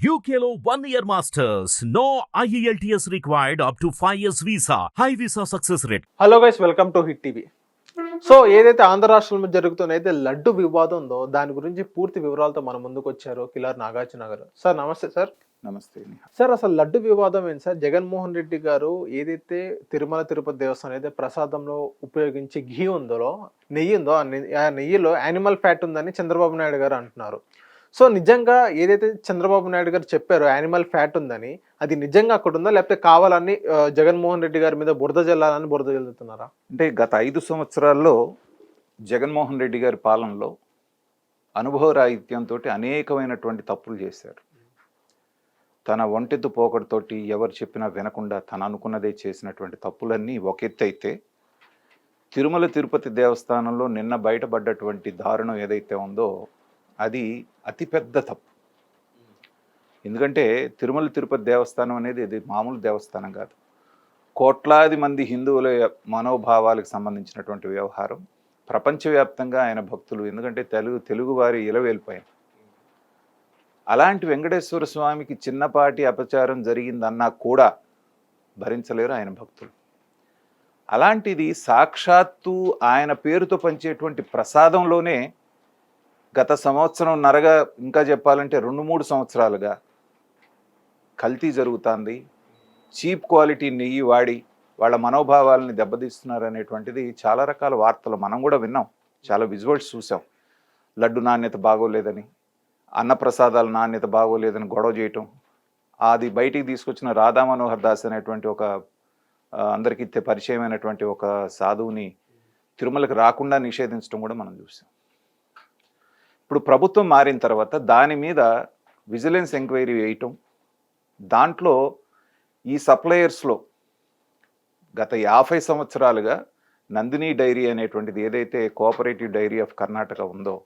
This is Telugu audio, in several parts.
One year masters. No E IELTS required up to 5 years visa. High visa success rate. Hello guys welcome to Hit TV so ఏదైతే ఆంధ్ర రాష్ట్రంలో జరుగుతున్న అయితే లడ్డు వివాదం ఉందో దాని గురించి పూర్తి వివరాలతో మన ముందుకు వచ్చారు కిలార్ నాగార్జున గారు సార్ నమస్తే సార్ నమస్తే. సార్ అసలు లడ్డు వివాదం ఏంటి సార్ జగన్మోహన్ రెడ్డి గారు ఏదైతే తిరుమల తిరుపతి దేవస్థానం అయితే ప్రసాదంలో ఉపయోగించే ఘీ ఉందో నెయ్యి ఉందో ఆ నెయ్యిలో యానిమల్ ఫ్యాట్ ఉందని చంద్రబాబు నాయుడు గారు అంటున్నారు సో నిజంగా ఏదైతే చంద్రబాబు నాయుడు గారు చెప్పారో యానిమల్ ఫ్యాట్ ఉందని అది నిజంగా అక్కడ ఉందా? లేకపోతే కావాలని జగన్మోహన్ రెడ్డి గారి మీద బురద జల్లాలని బురద జల్లుతున్నారా? అంటే గత ఐదు సంవత్సరాల్లో జగన్మోహన్ రెడ్డి గారి పాలనలో అనుభవరాహిత్యంతో అనేకమైనటువంటి తప్పులు చేశారు. తన ఒంటెత్తు పోకడతోటి ఎవరు చెప్పినా వినకుండా తను అనుకున్నదే చేసినటువంటి తప్పులన్నీ ఒక ఎత్తు అయితే తిరుమల తిరుపతి దేవస్థానంలో నిన్న బయటపడ్డటువంటి దారుణం ఏదైతే ఉందో అది అతిపెద్ద తప్పు. ఎందుకంటే తిరుమల తిరుపతి దేవస్థానం అనేది ఇది మామూలు దేవస్థానం కాదు. కోట్లాది మంది హిందువుల మనోభావాలకు సంబంధించినటువంటి వ్యవహారం. ప్రపంచవ్యాప్తంగా ఆయన భక్తులు ఎందుకంటే తెలుగు తెలుగువారి ఇలవేలిపోయారు అలాంటి వెంకటేశ్వర స్వామికి చిన్నపాటి అపచారం జరిగిందన్నా కూడా భరించలేరు ఆయన భక్తులు. అలాంటిది సాక్షాత్తు ఆయన పేరుతో పంచేటువంటి ప్రసాదంలోనే గత సంవత్సరం నరగా ఇంకా చెప్పాలంటే రెండు మూడు సంవత్సరాలుగా కల్తీ జరుగుతుంది. చీప్ క్వాలిటీ నెయ్యి వాడి వాళ్ళ మనోభావాలని దెబ్బతీస్తున్నారు అనేటువంటిది చాలా రకాల వార్తలు మనం కూడా విన్నాం. చాలా విజువల్స్ చూసాం. లడ్డు నాణ్యత బాగోలేదని అన్నప్రసాదాల నాణ్యత బాగోలేదని గొడవ చేయటం అది బయటికి తీసుకొచ్చిన రాధా మనోహర్ దాస్ అనేటువంటి ఒక అందరికి అందరికీ పరిచయమైనటువంటి ఒక సాధువుని తిరుమలకు రాకుండా నిషేధించడం కూడా మనం చూసాం. ఇప్పుడు ప్రభుత్వం మారిన తర్వాత దాని మీద విజిలెన్స్ ఎంక్వైరీ వేయటం దాంట్లో ఈ సప్లయర్స్లో గత యాభై సంవత్సరాలుగా నందిని డైరీ అనేటువంటిది ఏదైతే కోఆపరేటివ్ డైరీ ఆఫ్ కర్ణాటక ఉందో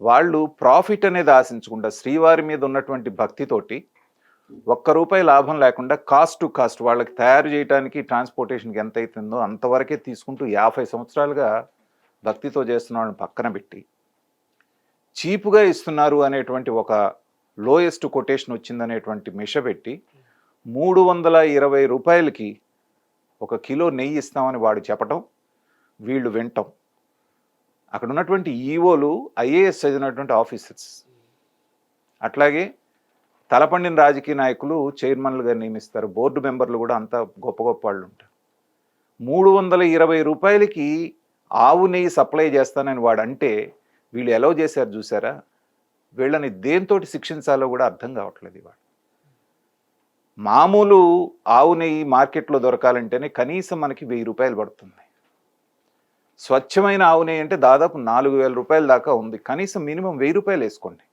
వాళ్ళు ప్రాఫిట్ అనేది ఆశించకుండా శ్రీవారి మీద ఉన్నటువంటి భక్తితోటి ఒక్క రూపాయి లాభం లేకుండా కాస్ట్ టు కాస్ట్ వాళ్ళకి తయారు చేయడానికి ట్రాన్స్పోర్టేషన్కి ఎంత అవుతుందో అంతవరకే తీసుకుంటూ యాభై సంవత్సరాలుగా భక్తితో చేస్తున్న వాళ్ళని పక్కన పెట్టి చీపుగా ఇస్తున్నారు అనేటువంటి ఒక లోయెస్ట్ కొటేషన్ వచ్చిందనేటువంటి మిష పెట్టి మూడు వందల ఇరవై రూపాయలకి ఒక కిలో నెయ్యి ఇస్తామని వాడు చెప్పటం వీళ్ళు వింటాం. అక్కడ ఉన్నటువంటి ఈఓలు ఐఏఎస్ చదివినటువంటి ఆఫీసర్స్. అట్లాగే తలపండిన రాజకీయ నాయకులు చైర్మన్లుగా నియమిస్తారు బోర్డు మెంబర్లు కూడా అంత గొప్ప గొప్ప వాళ్ళు ఉంటారు మూడు వందల ఇరవై రూపాయలకి ఆవు నెయ్యి సప్లై చేస్తానని వాడు అంటే వీళ్ళు ఎలవ్ చేశారు చూసారా? వీళ్ళని దేంతోటి శిక్షించాలో కూడా అర్థం కావట్లేదు ఇవాళ. మామూలు ఆవు నెయ్యి మార్కెట్లో దొరకాలంటేనే కనీసం మనకి వెయ్యి రూపాయలు పడుతుంది. స్వచ్ఛమైన ఆవు నెయ్యి అంటే దాదాపు నాలుగు వేల రూపాయల దాకా ఉంది. కనీసం మినిమం వెయ్యి రూపాయలు వేసుకోండి.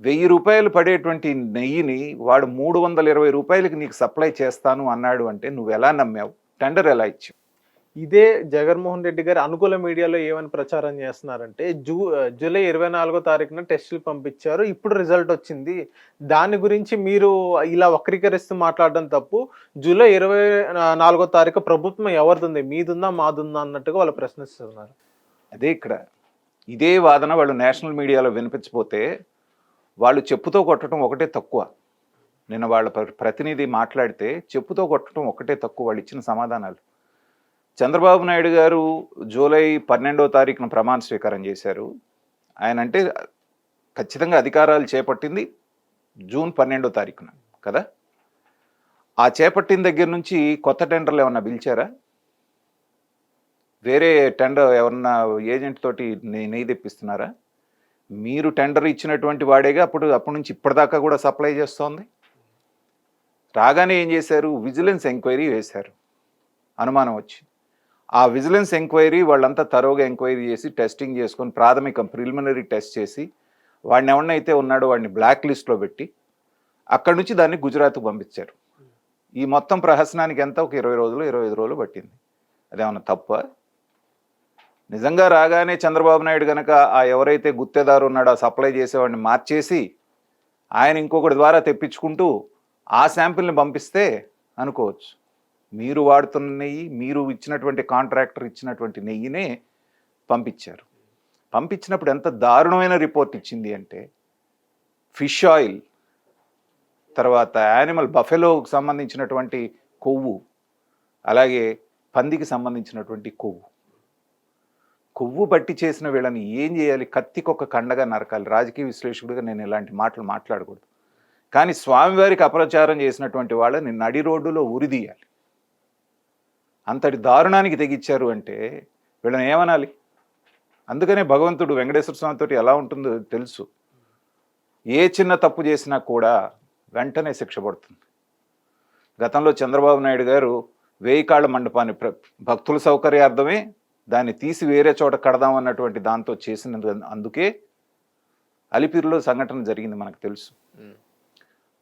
వెయ్యి రూపాయలు పడేటువంటి నెయ్యిని వాడు మూడు వందల ఇరవై రూపాయలకి నీకు సప్లై చేస్తాను అన్నాడు అంటే నువ్వు ఎలా నమ్మావు? టెండర్ ఎలా ఇచ్చావు? ఇదే జగన్మోహన్ రెడ్డి గారు అనుకూల మీడియాలో ఏమని ప్రచారం చేస్తున్నారంటే జూ జూలై ఇరవై నాలుగో తారీఖున టెస్టులు పంపించారు. ఇప్పుడు రిజల్ట్ వచ్చింది. దాని గురించి మీరు ఇలా వక్రీకరిస్తూ మాట్లాడడం తప్పు. జూలై ఇరవై నాలుగో తారీఖు ప్రభుత్వం ఎవరిది మీదుందా మాదుందా అన్నట్టుగా వాళ్ళు ప్రశ్నిస్తున్నారు. అదే ఇక్కడ. ఇదే వాదన వాళ్ళు నేషనల్ మీడియాలో వినిపించకపోతే వాళ్ళు చెప్పుతో కొట్టడం ఒకటే తక్కువ. నిన్న వాళ్ళ ప్రతినిధి మాట్లాడితే చెప్పుతో కొట్టడం ఒకటే తక్కువ వాళ్ళు ఇచ్చిన సమాధానాలు. చంద్రబాబు నాయుడు గారు జూలై పన్నెండో తారీఖున ప్రమాణ స్వీకారం చేశారు. ఆయన అంటే ఖచ్చితంగా అధికారాలు చేపట్టింది జూన్ పన్నెండో తారీఖున కదా? ఆ చేపట్టిన దగ్గర నుంచి కొత్త టెండర్లు ఏమన్నా పిలిచారా? వేరే టెండర్ ఎవరన్నా ఏజెంట్ తోటి నెయ్యి నెయ్యి తెప్పిస్తున్నారా? మీరు టెండర్ ఇచ్చినటువంటి వాడేగా అప్పుడు అప్పటి నుంచి ఇప్పటిదాకా కూడా సప్లై చేస్తోంది? రాగానే ఏం చేశారు? విజిలెన్స్ ఎంక్వైరీ వేశారు. అనుమానం వచ్చి. ఆ విజిలెన్స్ ఎంక్వైరీ వాళ్ళంతా తరోగా ఎంక్వైరీ చేసి టెస్టింగ్ చేసుకొని ప్రాథమిక ప్రిలిమినరీ టెస్ట్ చేసి వాడిని ఎవరినైతే ఉన్నాడో వాడిని బ్లాక్ లిస్ట్లో పెట్టి అక్కడి నుంచి దాన్ని గుజరాత్కు పంపించారు. ఈ మొత్తం ప్రహసనానికి ఎంత? ఒక ఇరవై రోజులు ఇరవై ఐదు రోజులు పట్టింది. అదేమన్నా తప్ప? నిజంగా రాగానే చంద్రబాబు నాయుడు కనుక ఆ ఎవరైతే గుత్తేదారు ఉన్నాడో ఆ సప్లై చేసేవాడిని మార్చేసి ఆయన ఇంకొకటి ద్వారా తెప్పించుకుంటూ ఆ శాంపిల్ని పంపిస్తే అనుకోవచ్చు. మీరు వాడుతున్న నెయ్యి మీరు ఇచ్చినటువంటి కాంట్రాక్టర్ ఇచ్చినటువంటి నెయ్యినే పంపించారు. పంపించినప్పుడు ఎంత దారుణమైన రిపోర్ట్ ఇచ్చింది అంటే ఫిష్ ఆయిల్ తర్వాత యానిమల్ బఫెలోకి సంబంధించినటువంటి కొవ్వు అలాగే పందికి సంబంధించినటువంటి కొవ్వు. కొవ్వు బట్టి చేసిన వీళ్ళని ఏం చేయాలి? కత్తికొక కండగా నరకాలి. రాజకీయ విశ్లేషకుడిగా నేను ఇలాంటి మాటలు మాట్లాడకూడదు. కానీ స్వామివారికి అప్రచారం చేసినటువంటి వాళ్ళని నడి రోడ్డులో ఉరిదీయాలి. అంతటి దారుణానికి తెగిచ్చారు అంటే వీళ్ళని ఏమనాలి? అందుకనే భగవంతుడు వెంకటేశ్వర స్వామితో ఎలా ఉంటుందో తెలుసు. ఏ చిన్న తప్పు చేసినా కూడా వెంటనే శిక్ష పడుతుంది. గతంలో చంద్రబాబు నాయుడు గారు వేయి కాళ్ళ మండపాన్ని ప్ర- భక్తుల సౌకర్యార్థమే దాన్ని తీసి వేరే చోట కడదామన్నటువంటి దాంతో చేసిన అందుకే అలిపిరిలో సంఘటన జరిగింది మనకు తెలుసు.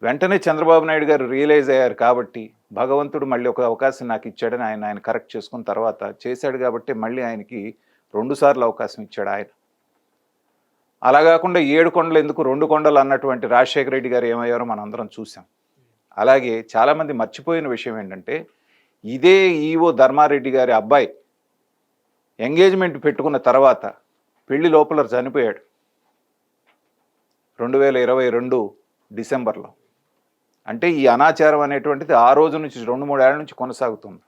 వెంటనే చంద్రబాబు నాయుడు గారు రియలైజ్ అయ్యారు కాబట్టి భగవంతుడు మళ్ళీ ఒక అవకాశం నాకు ఇచ్చాడని ఆయన ఆయన కరెక్ట్ చేసుకున్న తర్వాత చేశాడు కాబట్టి మళ్ళీ ఆయనకి రెండుసార్లు అవకాశం ఇచ్చాడు ఆయన. అలా కాకుండా ఏడు కొండలు ఎందుకు రెండు కొండలు అన్నటువంటి రాజశేఖర రెడ్డి గారు ఏమయ్యారో మనం అందరం చూసాం అలాగే చాలామంది మర్చిపోయిన విషయం ఏంటంటే ఇదే ఈవో ధర్మారెడ్డి గారి అబ్బాయి ఎంగేజ్మెంట్ పెట్టుకున్న తర్వాత పెళ్ళి లోపల చనిపోయాడు. రెండు వేల ఇరవై రెండు డిసెంబర్లో. అంటే ఈ అనాచారం అనేటువంటిది ఆ రోజు నుంచి రెండు మూడేళ్ళ నుంచి కొనసాగుతుంది.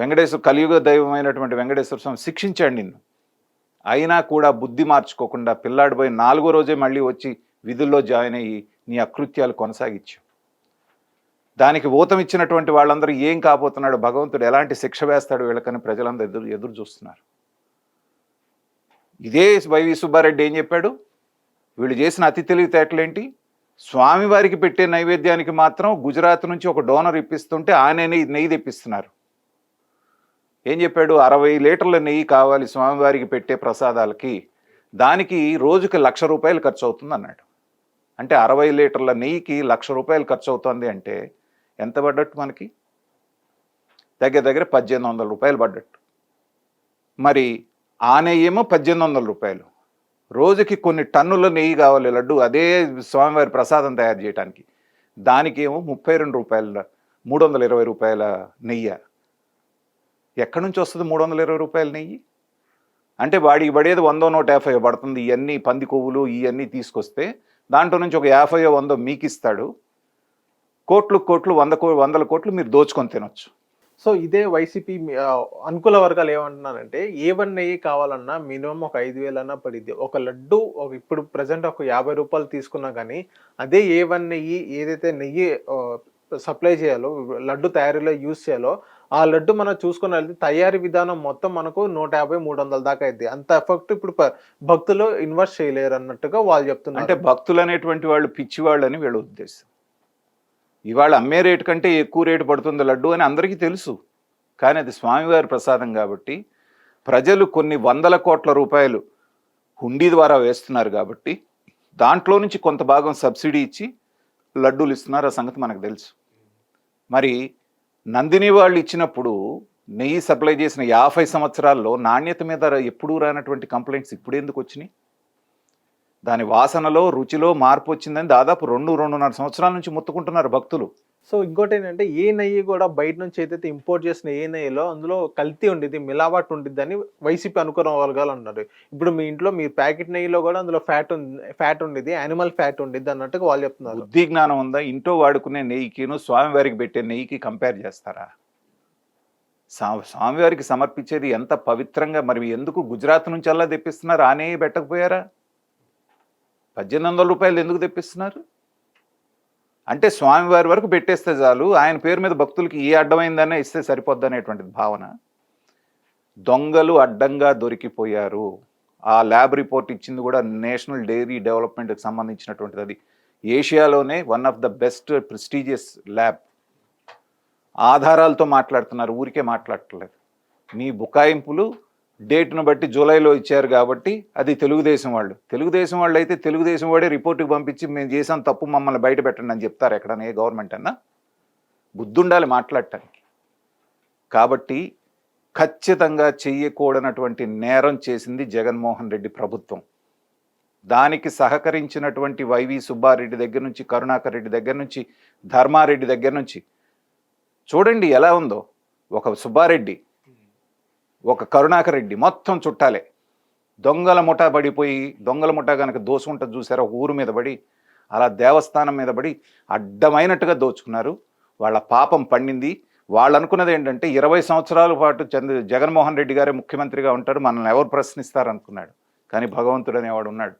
వెంకటేశ్వర కలియుగ దైవమైనటువంటి వెంకటేశ్వర స్వామి శిక్షించాడు నిన్ను. అయినా కూడా బుద్ధి మార్చుకోకుండా పిల్లాడు పోయి నాలుగో రోజే మళ్ళీ వచ్చి విధుల్లో జాయిన్ అయ్యి నీ అకృత్యాలు కొనసాగించు. దానికి ఊతం ఇచ్చినటువంటి వాళ్ళందరూ ఏం కాబోతున్నాడు భగవంతుడు ఎలాంటి శిక్ష వేస్తాడు వీళ్ళకని ప్రజలందరూ ఎదురు ఎదురు చూస్తున్నారు. ఇదే వైవి సుబ్బారెడ్డి ఏం చెప్పాడు? వీళ్ళు చేసిన అతి తెలివితేటలేంటి? స్వామివారికి పెట్టే నైవేద్యానికి మాత్రం గుజరాత్ నుంచి ఒక డోనర్ ఇప్పిస్తుంటే ఆయన నెయ్యి తెప్పిస్తున్నారు. ఏం చెప్పాడు? అరవై లీటర్ల నెయ్యి కావాలి స్వామివారికి పెట్టే ప్రసాదాలకి. దానికి రోజుకి లక్ష రూపాయలు ఖర్చు అవుతుంది అన్నాడు అంటే అరవై లీటర్ల నెయ్యికి లక్ష రూపాయలు ఖర్చు అవుతుంది అంటే ఎంత పడ్డట్టు మనకి? దగ్గర దగ్గర పద్దెనిమిది వందల రూపాయలు పడ్డట్టు. మరి ఆ నెయ్యేమో ఏమో పద్దెనిమిది వందల రూపాయలు. రోజుకి కొన్ని టన్నుల నెయ్యి కావాలి లడ్డు. అదే స్వామివారి ప్రసాదం తయారు చేయడానికి దానికేమో ముప్పై రెండు రూపాయల మూడు వందల ఇరవై రూపాయల నెయ్యి. ఎక్కడి నుంచి వస్తుంది మూడు వందల ఇరవై రూపాయల నెయ్యి? అంటే వాడికి పడేది వందో నూట యాభై పడుతుంది. ఇవన్నీ పంది కొవ్వులు ఇవన్నీ తీసుకొస్తే దాంట్లో నుంచి ఒక యాభై వందో మీకు ఇస్తాడు కోట్లు కోట్లు వంద కో వందల కోట్లు మీరు దోచుకొని తినొచ్చు. సో ఇదే వైసీపీ అనుకూల వర్గాలు ఏమంటున్నారంటే ఏ వన్ నెయ్యి కావాలన్నా మినిమం ఒక ఐదు వేలన్నా పడిద్ది. ఒక లడ్డు ఒక ఇప్పుడు ప్రజెంట్ ఒక యాభై రూపాయలు తీసుకున్నా కానీ అదే ఏ వన్ నెయ్యి ఏదైతే నెయ్యి సప్లై చేయాలో లడ్డు తయారీలో యూజ్ చేయాలో ఆ లడ్డు మనం చూసుకుని వెళ్తే తయారీ విధానం మొత్తం మనకు నూట యాభై మూడు వందల దాకా అయింది అంత ఎఫెక్ట్ ఇప్పుడు భక్తులు ఇన్వెస్ట్ చేయలేరు అన్నట్టుగా వాళ్ళు చెప్తున్నారు. అంటే భక్తులు అనేటువంటి వాళ్ళు పిచ్చివాళ్ళు అని వీళ్ళ ఉద్దేశం. ఇవాళ అమ్మే రేటు కంటే ఎక్కువ రేటు పడుతుంది లడ్డు అని అందరికీ తెలుసు. కానీ అది స్వామివారి ప్రసాదం కాబట్టి ప్రజలు కొన్ని వందల కోట్ల రూపాయలు హుండీ ద్వారా వేస్తున్నారు కాబట్టి దాంట్లో నుంచి కొంత భాగం సబ్సిడీ ఇచ్చి లడ్డూలు ఇస్తున్నారు. ఆ సంగతి మనకు తెలుసు. మరి నందిని వాళ్ళు ఇచ్చినప్పుడు నెయ్యి సప్లై చేసిన యాభై సంవత్సరాల్లో నాణ్యత మీద ఎప్పుడూ రానటువంటి కంప్లైంట్స్ ఇప్పుడు ఎందుకు వచ్చినాయి? దాని వాసనలో రుచిలో మార్పు వచ్చిందని దాదాపు రెండు రెండున్నర సంవత్సరాల నుంచి ముత్తుకుంటున్నారు భక్తులు. సో ఇంకోటి ఏంటంటే ఏ నెయ్యి కూడా బయట నుంచి ఏదైతే ఇంపోర్ట్ చేసిన ఏ నెయ్యిలో అందులో కల్తీ ఉండిద్ది మిలావట్ ఉండిద్ది అని వైసీపీ అనుకున్న వర్గాలు అన్నారు ఇప్పుడు మీ ఇంట్లో మీ ప్యాకెట్ నెయ్యిలో కూడా అందులో ఫ్యాట్ ఉంది ఫ్యాట్ ఉండిద్ది యానిమల్ ఫ్యాట్ ఉండిద్ది అన్నట్టుగా వాళ్ళు చెప్తున్నారు. బుద్ధి జ్ఞానం ఉందా? ఇంట్లో వాడుకునే నెయ్యికిను స్వామివారికి పెట్టే నెయ్యికి కంపేర్ చేస్తారా? స్వా- స్వామివారికి సమర్పించేది ఎంత పవిత్రంగా మరి ఎందుకు గుజరాత్ నుంచి అలా తెప్పిస్తున్నారు? ఆ నెయ్యి పెట్టకపోయారా? పద్దెనిమిది వందల రూపాయలు ఎందుకు తెప్పిస్తున్నారు? అంటే స్వామివారి వరకు పెట్టేస్తే చాలు ఆయన పేరు మీద భక్తులకి ఏ అడ్డమైందనే ఇస్తే సరిపోద్ది అనేటువంటిది భావన. దొంగలు అడ్డంగా దొరికిపోయారు. ఆ ల్యాబ్ రిపోర్ట్ ఇచ్చింది కూడా నేషనల్ డైరీ డెవలప్మెంట్కి సంబంధించినటువంటిది. అది ఏషియాలోనే one of the best prestigious lab. ఆధారాలతో మాట్లాడుతున్నారు ఊరికే మాట్లాడట్లేదు. మీ బుకాయింపులు డేట్ను బట్టి జూలైలో ఇచ్చారు కాబట్టి అది తెలుగుదేశం వాళ్ళు. తెలుగుదేశం వాళ్ళు అయితే తెలుగుదేశం వాడే రిపోర్ట్కి పంపించి మేము చేసాం తప్పు మమ్మల్ని బయట పెట్టండి అని చెప్తారు ఎక్కడన్నా ఏ గవర్నమెంట్ అన్నా. బుద్ధుండాలి మాట్లాడటానికి. కాబట్టి ఖచ్చితంగా చెయ్యకూడనటువంటి నేరం చేసింది జగన్మోహన్ రెడ్డి ప్రభుత్వం. దానికి సహకరించినటువంటి వైవి సుబ్బారెడ్డి దగ్గర నుంచి కరుణాకర్ రెడ్డి దగ్గర నుంచి ధర్మారెడ్డి దగ్గర నుంచి. చూడండి ఎలా ఉందో. ఒక సుబ్బారెడ్డి ఒక కరుణాకర్ రెడ్డి మొత్తం చుట్టాలే. దొంగల ముఠా పడిపోయి దొంగల ముఠా కనుక దోసుకుంటా చూసారా ఒక ఊరు మీద పడి అలా దేవస్థానం మీద పడి అడ్డమైనట్టుగా దోచుకున్నారు. వాళ్ళ పాపం పండింది. వాళ్ళు అనుకున్నది ఏంటంటే ఇరవై సంవత్సరాల పాటు చంద్ర జగన్మోహన్ రెడ్డి గారే ముఖ్యమంత్రిగా ఉంటారు మనల్ని ఎవరు ప్రశ్నిస్తారు అనుకున్నాడు కానీ భగవంతుడు అనేవాడు ఉన్నాడు.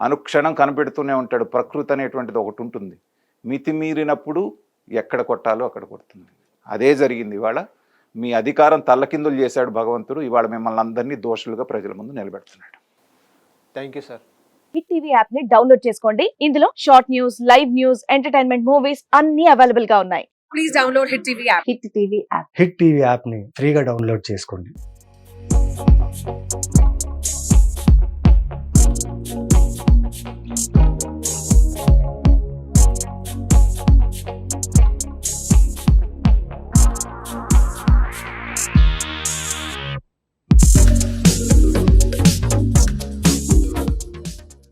అనుక్షణం కనిపెడుతూనే ఉంటాడు. ప్రకృతి అనేటువంటిది ఒకటి ఉంటుంది. మితిమీరినప్పుడు ఎక్కడ కొట్టాలో అక్కడ కొడుతుంది. అదే జరిగింది ఇవాళ. మీ అధికారం తల్లకిందులు చేశాడు భగవంతుడు ఇవాళ మిమ్మల్ని అందరినీ దోషులుగా ప్రజల ముందు నిలబెడుతున్నాడు. Thank you sir Hit TV యాప్ని డౌన్లోడ్ చేసుకోండి. ఇందులో short news live news entertainment movies అన్ని అవైలబుల్గా ఉన్నాయి. Please download Hit TV app Hit TV app. Hit TV యాప్ని ఫ్రీగా డౌన్లోడ్ చేసుకోండి.